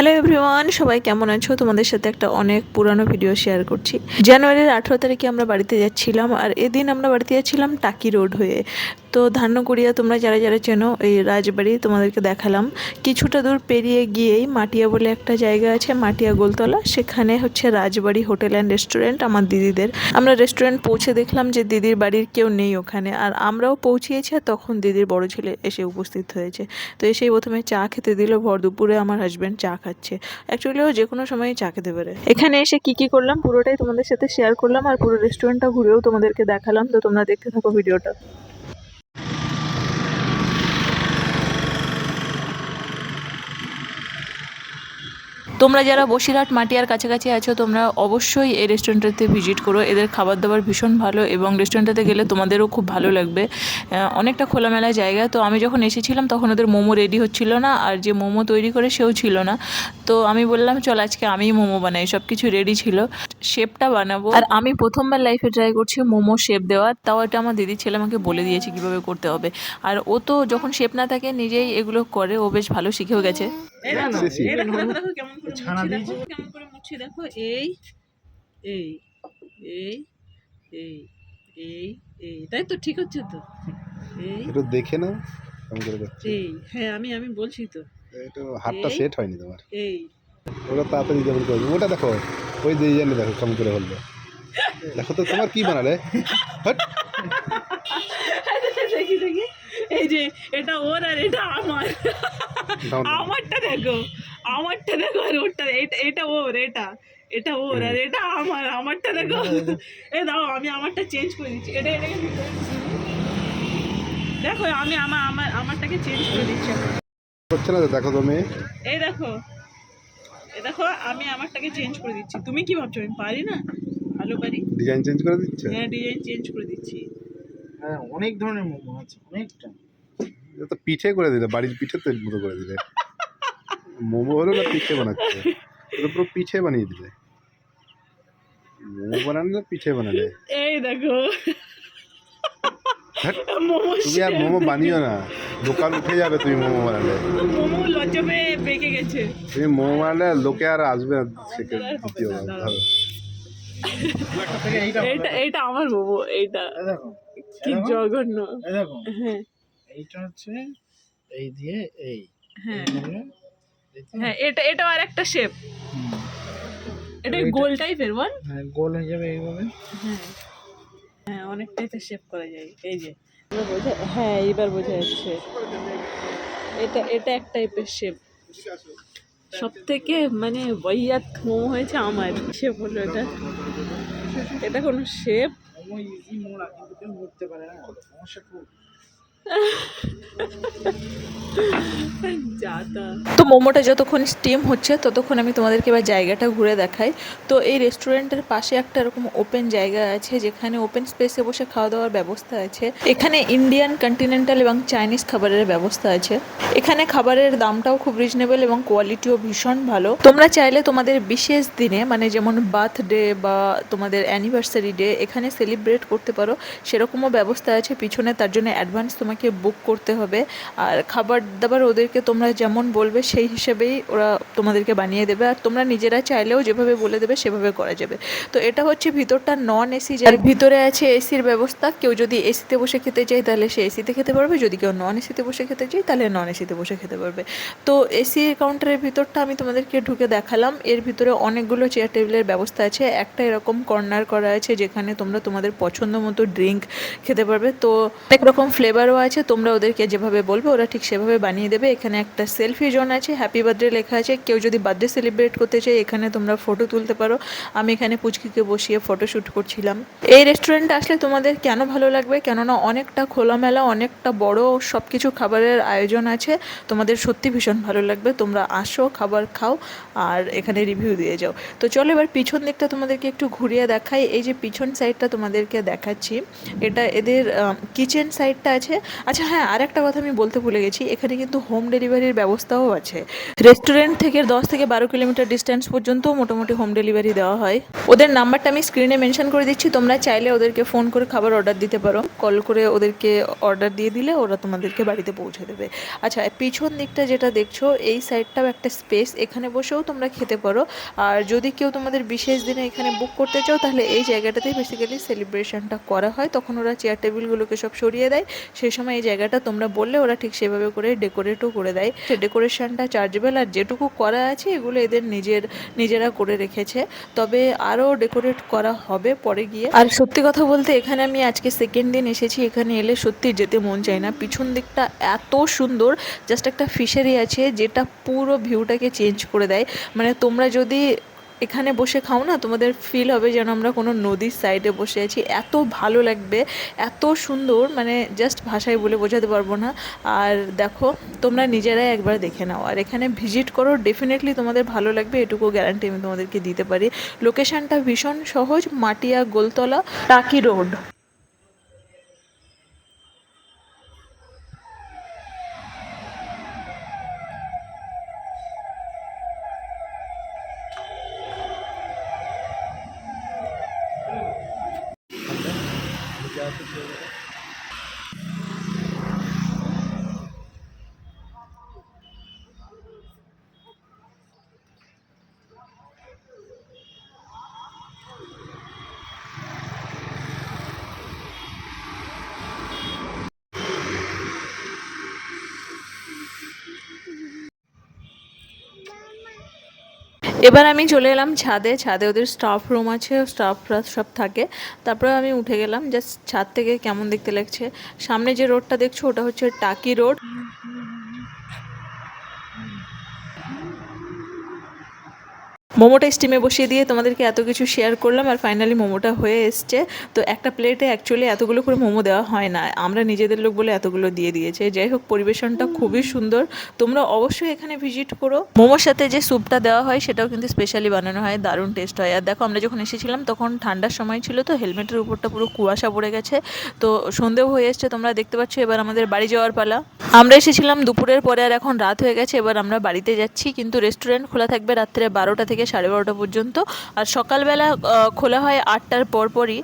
Hello everyone, সবাই কেমন আছো? তোমাদের সাথে একটা অনেক পুরানো ভিডিও শেয়ার করছি। জানুয়ারির আঠেরো তারিখে আমরা বাড়িতে যাচ্ছিলাম, আর এদিন আমরা বাড়িতে যাচ্ছিলাম টাকি রোড হয়ে। তো ধান্যকুড়িয়া তোমরা যারা যারা চেনো এই রাজবাড়ি, তোমাদেরকে দেখালাম। কিছুটা দূর পেরিয়ে গিয়েই মাটিয়া বলে একটা জায়গা আছে, মাটিয়া গোলতলা। সেখানে হচ্ছে রাজবাড়ি হোটেল অ্যান্ড রেস্টুরেন্ট আমার দিদিদের। আমরা রেস্টুরেন্ট পৌঁছে দেখলাম যে দিদির বাড়ির কেউ নেই ওখানে। আর আমরাও পৌঁছিয়েছি আর তখন দিদির বড় ছেলে এসে উপস্থিত হয়েছে। তো এসেই প্রথমে চা খেতে দিল। ভর দুপুরে আমার হাজব্যান্ড চা খাচ্ছে। অ্যাকচুয়ালি ও যে কোনো সময় চা খেতে পারে। এখানে এসে কি কি করলাম পুরোটাই তোমাদের সাথে শেয়ার করলাম। আর পুরো রেস্টুরেন্টটা ঘুরেও তোমাদেরকে দেখালাম। তো তোমরা দেখতে থাকো ভিডিওটা। তোমরা যারা বসিরহাট মাটিয়ার কাছাকাছি আছো তোমরা অবশ্যই এই রেস্টুরেন্টটাতে ভিজিট করো। এদের খাবার দাবার ভীষণ ভালো এবং রেস্টুরেন্টটাতে গেলে তোমাদেরও খুব ভালো লাগবে। অনেকটা খোলামেলা জায়গা। তো আমি যখন এসেছিলাম তখন ওদের মোমো রেডি হচ্ছিল না আর যে মোমো তৈরি করে সেও ছিল না। তো আমি বললাম চল আজকে আমিই মোমো বানাই। সব কিছু রেডি ছিল। শেপটা বানাবো। আর আমি প্রথমবার লাইফে ট্রাই করছি মোমো শেপ দেওয়ার। তাও এটা আমার দিদির ছেলে আমাকে বলে দিয়েছে কীভাবে করতে হবে। আর ও তো যখন শেপ না থাকে নিজেই এগুলো করে। ও বেশ ভালো শিখেও গেছে। কেমন ছানা দিয়েছে। দেখো, কেমন করে মুছছি, দেখো, এই, এই, এই, এই, এই, এই, তাই তো ঠিক হচ্ছে তো? এই একটু দেখে নাও কেমন করে করছে এই হ্যাঁ আমি আমি বলছি তো। একটু হাতটা সেট হয়নি তোমার। এই। ওটা তাড়াতাড়ি যেমন করবে ওটা দেখো ওই ডিজাইনে দেখো কেমন করে হলো। দেখো তো তোমার কি বানালে? হাট। যে এটা ওর আর এটা আমার। আমারটা দেখো আমারটা দেখো আর ওরটা এটা এটা ওর এটা। এটা ওর আর এটা আমার আমারটা দেখো। এ দাও আমি আমারটা চেঞ্জ করে দিচ্ছি। এটা এটাকে। দেখো আমি আমার আমার আমারটাকে চেঞ্জ করে দিচ্ছি। হচ্ছে না দেখো তুমি। এই দেখো। এই দেখো আমি আমারটাকে চেঞ্জ করে দিচ্ছি। তুমি কি ভাবছ আমি পারি না? ভালো পারি? ডিজাইন চেঞ্জ করে দিচ্ছে? হ্যাঁ ডিজাইন চেঞ্জ করে দিচ্ছি। হ্যাঁ অনেক ধরনের মোমো আছে অনেকটা। তো পিঠে করে দিলে বাড়ির পিঠে তেল মতো করে দিলে। মোমো হলো না পিঠে বানাচ্ছে? পুরো পিঠে বানিয়ে দিলে। মোমো বানালে না পিঠে বানালে? এই দেখো। মোমো তুমি আর মোমো বানিও না। দোকান উঠে যাবে তুমি মোমো বানালে। মোমো লজ্জাপে বেঁকে গেছে। তুমি মোমো বানালে লোকে আর আসবে না সেকে এইটা এইটা আমার মোমো এইটা। কি জঘন্য। দেখো। হ্যাঁ। এইটা হচ্ছে এই দিয়ে এই। হ্যাঁ। হ্যাঁ এটা এটা আর একটা শেপ এটা গোল টাইপের বল। হ্যাঁ গোল হয়ে যাবে এইভাবে। হ্যাঁ। হ্যাঁ অনেকটাই তো শেপ করা যায় এই যে। এবার বোঝা হ্যাঁ এইবার বোঝা যাচ্ছে। এটা এটা এক টাইপের শেপ সব থেকে মানে বইয়াত মোমো হয়েছে আমার। শেপ হলো এটা এটা কোনো শেপ ইজি মোড়া কিন্তু কেউ পারে না। সমস্যা খুব। তো মোমোটা যতক্ষণ স্টিম হচ্ছে, ততক্ষণ আমি তোমাদেরকে এবার জায়গাটা ঘুরে দেখাই। তো এই রেস্টুরেন্টের পাশে একটা এরকম ওপেন জায়গা আছে, যেখানে ওপেন স্পেসে বসে খাওয়া দাওয়ার ব্যবস্থা আছে। এখানে ইন্ডিয়ান কন্টিনেন্টাল এবং চাইনিজ খাবারের ব্যবস্থা আছে। এখানে খাবারের দামটাও খুব রিজনেবল এবং কোয়ালিটিও ভীষণ ভালো। তোমরা চাইলে তোমাদের বিশেষ দিনে মানে যেমন বার্থডে বা তোমাদের অ্যানিভার্সারি ডে এখানে সেলিব্রেট করতে পারো। সেরকমও ব্যবস্থা আছে, পিছনে তার জন্য অ্যাডভান্স তোমাকে বুক করতে হবে। আর খাবার দাবার ওদেরকে তোমরা যেমন বলবে, সেই হিসেবেই ওরা তোমাদেরকে বানিয়ে দেবে। আর তোমরা নিজেরা চাইলেও যেভাবে বলে দেবে, সেভাবে করা যাবে। তো এটা হচ্ছে ভিতরটা নন এসি যার ভিতরে আছে এসির ব্যবস্থা। কেউ যদি এসিতে বসে খেতে চায়, তাহলে সে এসিতে খেতে পারবে। যদি কেউ নন এসিতে বসে খেতে চায়, তাহলে নন এসিতে বসে খেতে পারবে। তো এসি কাউন্টারের ভিতরটা আমি তোমাদেরকে ঢুকে দেখালাম। এর ভিতরে অনেকগুলো চেয়ার টেবিলের ব্যবস্থা আছে। একটা এরকম কর্নার করা আছে, যেখানে তোমরা তোমাদের পছন্দ মতো ড্রিঙ্ক খেতে পারবে। তো অনেক রকম ফ্লেভারও আছে, তোমরা ওদেরকে যেভাবে বলবে, ওরা ঠিক সেভাবে বানিয়ে দেবে। এখানে একটা সেলফি জোন আছে হ্যাপি বার্থডে লেখা আছে। কেউ যদি বার্থডে সেলিব্রেট করতে চায়, এখানে তোমরা ফটো তুলতে পারো। আমি এখানে পুচকিকে বসিয়ে ফটো শ্যুট করছিলাম। এই রেস্টুরেন্টে আসলে তোমাদের কেন ভালো লাগবে? কেননা অনেকটা খোলামেলা, অনেকটা বড় সব কিছু খাবারের আয়োজন আছে। তোমাদের সত্যি ভীষণ ভালো লাগবে। তোমরা আসো, খাবার খাও, আর এখানে রিভিউ দিয়ে যাও। তো চলো এবার পিছন দিকটা তোমাদেরকে একটু ঘুরিয়ে দেখাই। এই যে পিছন সাইডটা তোমাদেরকে দেখাচ্ছি, এটা এদের কিচেন সাইডটা আছে। আচ্ছা হ্যাঁ আর একটা কথা আমি বলতে ভুলে গেছি, এখানে কিন্তু হোম ডেলিভারির ব্যবস্থাও আছে। রেস্টুরেন্ট থেকে দশ থেকে বারো কিলোমিটার ডিস্টেন্স পর্যন্ত মোটামুটি হোম ডেলিভারি দেওয়া হয়। ওদের নাম্বারটা আমি স্ক্রিনে মেনশন করে দিচ্ছি, তোমরা চাইলে ওদেরকে ফোন করে খাবার অর্ডার দিতে পারো। কল করে ওদেরকে অর্ডার দিয়ে দিলে ওরা তোমাদেরকে বাড়িতে পৌঁছে দেবে। আচ্ছা পিছন দিকটা যেটা দেখছ, এই সাইডটাও একটা স্পেস এখানে বসেও তোমরা খেতে পারো। আর যদি কেউ তোমাদের বিশেষ দিনে এখানে বুক করতে চাও, তাহলে এই জায়গাটাতেই বেসিক্যালি সেলিব্রেশনটা করা হয়। তখন ওরা চেয়ার টেবিলগুলোকে সব সরিয়ে দেয়। সেই সময় এই জায়গাটা তোমরা বললে, ওরা ঠিক সেভাবে করে ডেকোরেটও করে দেয়। সে ডেকোরেশনটা চার্জেবেল আর যেটুকু করা আছে, এগুলো এদের নিজের, নিজেরা করে রেখেছে। তবে আরও ডেকোরেট করা হবে পরে গিয়ে। আর সত্যি কথা বলতে, এখানে আমি আজকে সেকেন্ড দিন এসেছি, এখানে এলে সত্যি যেতে মন চায় না। পিছন দিকটা এত সুন্দর জাস্ট একটা ফিশারি আছে, যেটা পুরো ভিউটাকে চেঞ্জ করে দেয়। মানে তোমরা যদি এখানে বসে খাও না, তোমাদের ফিল হবে যেন আমরা কোনো নদীর সাইডে বসে আছি। এত ভালো লাগবে, এত সুন্দর মানে জাস্ট ভাষায় বলে বোঝাতে পারব না। আর দেখো, তোমরা নিজেরাই একবার দেখে নাও। আর এখানে ভিজিট করো ডেফিনেটলি তোমাদের ভালো লাগবে, এটুকু গ্যারান্টি আমি তোমাদেরকে দিতে পারি। লোকেশানটা ভীষণ সহজ, মাটিয়া গোলতলা, টাকি রোড officers এবার আমি চলে এলাম ছাদে। ছাদে ওদের স্টাফ রুম আছে স্টাফরা সব থাকে। তারপরে আমি উঠে গেলাম জাস্ট ছাদ থেকে কেমন দেখতে লাগছে। সামনে যে রোডটা দেখছ, ওটা হচ্ছে টাকি রোড মোমোটা স্টিমে বসিয়ে দিয়ে তোমাদেরকে এত কিছু শেয়ার করলাম আর ফাইনালি মোমোটা হয়ে এসছে। তো একটা প্লেটে অ্যাকচুয়ালি এতগুলো করে মোমো দেওয়া হয় না। আমরা নিজেদের লোক বলে এতগুলো দিয়ে দিয়েছে। যাই হোক, পরিবেশনটা খুবই সুন্দর। তোমরা অবশ্যই এখানে ভিজিট করো। মোমোর সাথে যে স্যুপটা দেওয়া হয়, সেটাও কিন্তু স্পেশালি বানানো হয়। দারুণ টেস্ট হয়। আর দেখো, আমরা যখন এসেছিলাম, তখন ঠান্ডার সময় ছিল তো হেলমেটের উপরটা পুরো কুয়াশা পড়ে গেছে। তো সন্ধেও হয়ে এসছে, তোমরা দেখতে পাচ্ছ এবার আমাদের বাড়ি যাওয়ার পালা। আমরা এসেছিলাম দুপুরের পরে আর এখন রাত হয়ে গেছে। এবার আমরা বাড়িতে যাচ্ছি। কিন্তু রেস্টুরেন্ট খোলা থাকবে রাত্রে বারোটা থেকে সাড়ে বারোটা পর্যন্ত। আর সকালবেলা খোলা হয় আটটার পরপরই।